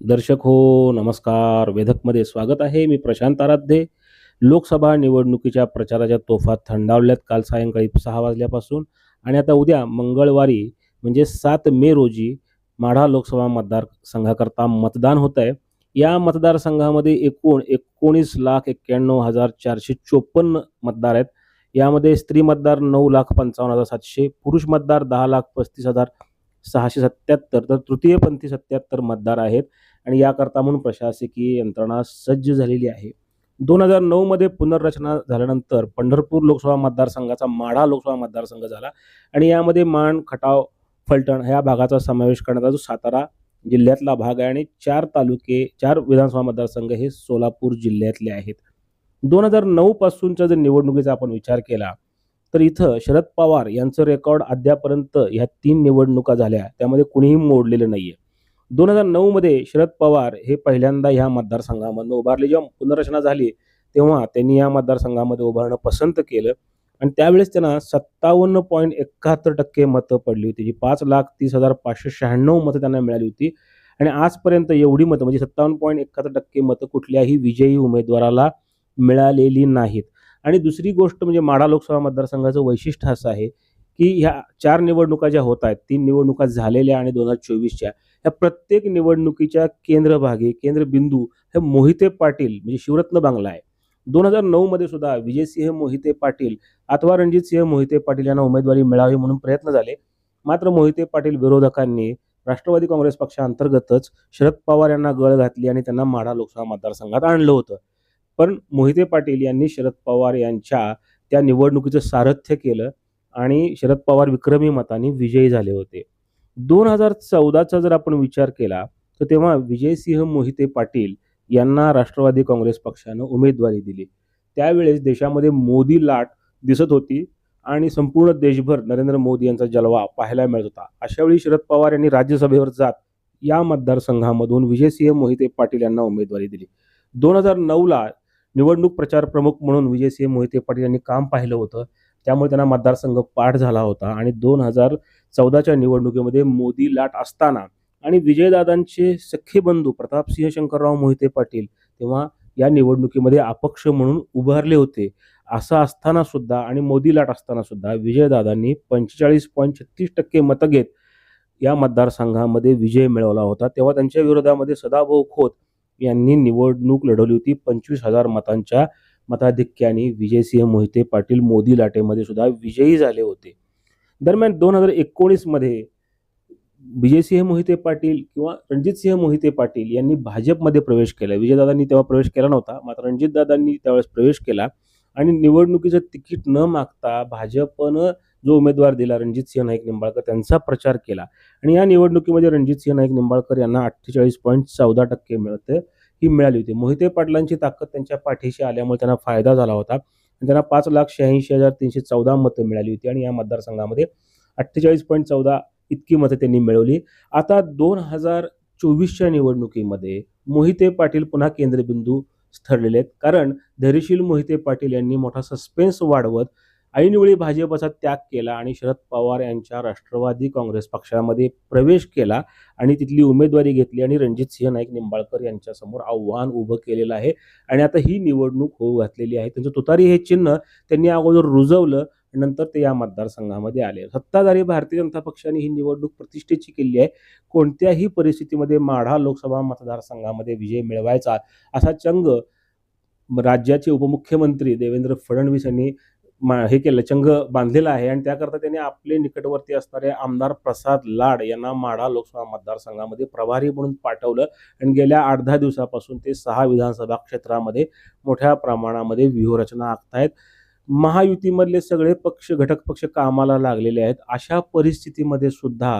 दर्शक हो नमस्कार. वेधकमध्ये स्वागत आहे. मी प्रशांत आराध्ये. लोकसभा निवडणुकीच्या प्रचाराच्या तोफा थंडावल्यात काल सायंकाळी सहा वाजल्यापासून. आणि आता उद्या मंगळवारी म्हणजे सात मे रोजी माढा लोकसभा मतदारसंघाकरता मतदान होत आहे या मतदारसंघामध्ये एकूण एकोणीस लाख एक्क्याण्णव हजार चारशे चोपन्न मतदार आहेत. यामध्ये स्त्री मतदार नऊ लाख पंचावन्न हजार सातशे पुरुष मतदार दहा लाख पस्तीस हजार सहाशे सत्याहत्तर तर तृतीयपंथी सत्याहत्तर मतदार आहेत. आणि याकरता म्हणून प्रशासकीय यंत्रणा सज्ज झालेली आहे. दोन हजार नऊमध्ये पुनर्रचना झाल्यानंतर पंढरपूर लोकसभा मतदारसंघाचा माढा लोकसभा मतदारसंघ झाला आणि यामध्ये माण खटाव फलटण ह्या भागाचा समावेश करण्याचा जो सातारा जिल्ह्यातला भाग आहे आणि चार तालुके चार विधानसभा मतदारसंघ हे सोलापूर जिल्ह्यातले आहेत. दोन हजार नऊ पासूनच्या जर निवडणुकीचा आपण विचार केला तर इथं शरद पवार यांचं रेकॉर्ड अद्यापर्यंत ह्या तीन निवडणुका झाल्या. त्यामध्ये कुणीही मोडलेलं नाहीये. दोन हजार नऊमध्ये शरद पवार हे पहिल्यांदा ह्या मतदारसंघामधनं उभारले. जेव्हा पुनर्रचना झाली तेव्हा त्यांनी या मतदारसंघामध्ये उभारणं पसंत केलं. आणि त्यावेळेस त्यांना सत्तावन्न पॉईंट एकाहत्तर टक्के मतं पडली होती जी पाच लाख तीस हजार पाचशे शहाण्णव मतं त्यांना मिळाली होती. आणि आजपर्यंत एवढी मतं म्हणजे सत्तावन्न पॉईंट एकाहत्तर टक्के मतं कुठल्याही विजयी उमेदवाराला मिळालेली नाहीत. आणि दुसरी गोष्ट म्हणजे माढा लोकसभा मतदारसंघाचं वैशिष्ट्य असं आहे की ह्या चार निवडणुका ज्या होत आहेत तीन निवडणुका झालेल्या आणि दोन हजार चोवीसच्या ह्या प्रत्येक निवडणुकीच्या केंद्रभागी केंद्रबिंदू हे मोहिते पाटील म्हणजे शिवरत्न बांगला आहे. दोन हजार नऊमध्ये सुद्धा विजयसिंह मोहिते पाटील अथवा रणजितसिंह मोहिते पाटील यांना उमेदवारी मिळावी म्हणून प्रयत्न झाले. मात्र मोहिते पाटील विरोधकांनी राष्ट्रवादी काँग्रेस पक्षाअंतर्गतच शरद पवार यांना गळ घातली आणि त्यांना माढा लोकसभा मतदारसंघात आणलं होतं. पण मोहिते पाटील यांनी शरद पवार यांच्या त्या निवडणुकीचं सारथ्य केलं. आणि शरद पवार विक्रमी मताने विजयी झाले होते. दोन हजार चौदाचा जर आपण विचार केला तर तेव्हा विजयसिंह मोहिते पाटील यांना राष्ट्रवादी काँग्रेस पक्षानं उमेदवारी दिली. त्यावेळेस देशामध्ये मोदी लाट दिसत होती आणि संपूर्ण देशभर नरेंद्र मोदी यांचा जलवा पाहायला मिळत होता. अशावेळी शरद पवार यांनी राज्यसभेवर जात या मतदारसंघामधून विजयसिंह मोहिते पाटील यांना उमेदवारी दिली. दोन हजार नऊला निवडणूक प्रचार प्रमुख म्हणून विजयसिंह मोहिते पाटील यांनी काम पाहिलं होतं. त्यामुळे त्यांना मतदारसंघ पाठ झाला होता. आणि दोन हजार चौदाच्या निवडणुकीमध्ये मोदी लाट असताना आणि विजयदादांचे सख्खे बंधू प्रतापसिंह शंकरराव मोहिते पाटील तेव्हा या निवडणुकीमध्ये अपक्ष म्हणून उभारले होते. असं असताना सुद्धा आणि मोदी लाट असताना सुद्धा विजयदादांनी पंचेचाळीस पॉईंट छत्तीस टक्के मतं घेत या मतदारसंघामध्ये विजय मिळवला होता. तेव्हा त्यांच्या विरोधामध्ये सदाभाऊ खोत यांनी निवडणूक लढवली होती. पंचवीस हजार मतांच्या मताधिक्याने विजयसिंह मोहिते पाटील मोदी लाटेमध्ये सुद्धा विजयी झाले होते. दरम्यान दोन हजार एकोणीसमध्ये विजयसिंह मोहिते पाटील किंवा रणजितसिंह मोहिते पाटील यांनी भाजपमध्ये प्रवेश केला. विजयदादांनी तेव्हा प्रवेश केला नव्हता मात्र रणजितदादांनी त्यावेळेस प्रवेश केला आणि निवडणुकीचं तिकीट न मागता भाजपनं जो उमेदवार दिला रणजितसिंह नाईक निंबाळकर त्यांचा प्रचार केला. आणि या निवडणुकीमध्ये रणजितसिंह नाईक निंबाळकर यांना अठ्ठेचाळीस पॉईंट चौदा टक्के मिळते. ही मिळाली होती. मोहिते पाटलांची ताकद त्यांच्या पाठीशी आल्यामुळे त्यांना फायदा झाला होता. आणि त्यांना पाच लाख शहाऐंशी हजार तीनशे चौदा मतं मिळाली होती आणि या मतदारसंघामध्ये अठ्ठेचाळीस पॉईंट चौदा इतकी मतं त्यांनी मिळवली. आता दोन हजार चोवीसच्या निवडणुकीमध्ये मोहिते पाटील पुन्हा केंद्रबिंदू ठरलेले आहेत. कारण धैर्यशील मोहिते पाटील यांनी मोठा सस्पेन्स वाढवत ऐनवेळी भाजपचा त्याग केला आणि शरद पवार यांच्या राष्ट्रवादी काँग्रेस पक्षामध्ये प्रवेश केला आणि तिथली उमेदवारी घेतली आणि रणजित सिंह नाईक निंबाळकर यांच्यासमोर आव्हान उभं केलेलं आहे. आणि आता ही निवडणूक होऊ घातलेली आहे. त्यांचं तुतारी हे चिन्ह त्यांनी अगोदर रुजवलं नंतर ते या मतदारसंघामध्ये आले. सत्ताधारी भारतीय जनता पक्षाने ही निवडणूक प्रतिष्ठेची केली आहे. कोणत्याही परिस्थितीमध्ये माढा लोकसभा मतदारसंघामध्ये विजय मिळवायचा असा चंग राज्याचे उपमुख्यमंत्री देवेंद्र फडणवीस यांनी हे केलं चंग बांधलेला आहे आणि त्याकरता त्यांनी आपले निकटवर्ती असणारे आमदार प्रसाद लाड यांना माढा लोकसभा मतदारसंघामध्ये प्रभारी म्हणून पाठवलं आणि गेल्या आठ दहा दिवसापासून ते सहा विधानसभा क्षेत्रामध्ये मोठ्या प्रमाणामध्ये व्यूहरचना आखतायत. महायुतीमधले सगळे पक्ष घटक पक्ष कामाला लागलेले आहेत. अशा परिस्थितीमध्ये सुद्धा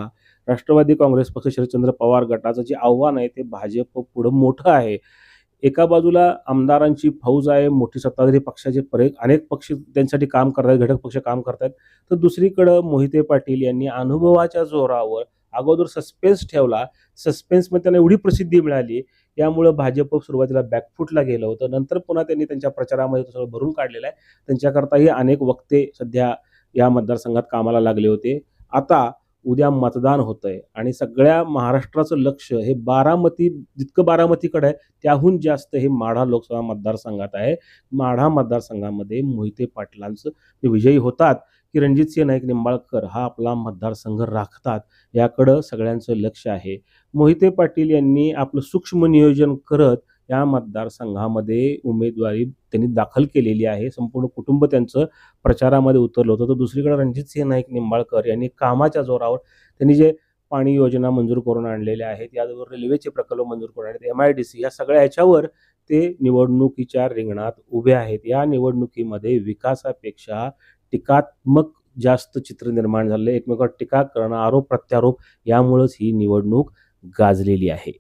राष्ट्रवादी काँग्रेस पक्ष शरदचंद्र पवार गटाचं जे आव्हान आहे ते भाजप पुढं मोठं आहे. एका बाजूला आमदारांची फौज आहे मोठी सत्ताधारी पक्षाचे परे अनेक पक्ष त्यांच्यासाठी काम करतात घटक पक्ष काम करतात तर दुसरीकडं मोहिते पाटील यांनी अनुभवाच्या जोरावर अगोदर सस्पेन्स ठेवला. सस्पेन्समध्ये त्यांना एवढी प्रसिद्धी मिळाली यामुळं भाजप सुरुवातीला बॅकफुटला गेलं होतं. नंतर पुन्हा त्यांनी त्यांच्या प्रचारामध्ये तो सगळं भरून काढलेलं आहे. त्यांच्याकरताही अनेक वक्ते सध्या या मतदारसंघात कामाला लागले होते. आता उद्या मतदान होतंय. आणि सगळ्या महाराष्ट्राचं लक्ष हे बारामती जितकं बारामतीकडे आहे त्याहून जास्त हे माढा लोकसभा मतदारसंघात आहे. माढा मतदारसंघामध्ये मोहिते पाटलांचं ते विजयी होतात. की रणजितसिंह नाईक निंबाळकर हा आपला मतदारसंघ राखतात. याकडं सगळ्यांचं लक्ष आहे. मोहिते पाटील यांनी आपलं सूक्ष्म नियोजन करत या मतदारसंघामध्ये उमेदवारी त्यांनी दाखल केलेली आहे. संपूर्ण कुटुंब त्यांचं प्रचारामध्ये उतरलं होतं. तर दुसरीकडे रणजितसिंह नाईक निंबाळकर यांनी कामाच्या जोरावर त्यांनी जे पाणी योजना मंजूर करून आणलेल्या आहेत याचबरोबर रेल्वेचे प्रकल्प मंजूर करून आणले एम आय डी सी या सगळ्या ह्याच्यावर ते निवडणुकीच्या रिंगणात उभे आहेत. या निवडणुकीमध्ये विकासापेक्षा टीकात्मक जास्त चित्र निर्माण झालं एकमेकावर टीका करणं आरोप प्रत्यारोप यामुळंच ही निवडणूक गाजलेली आहे.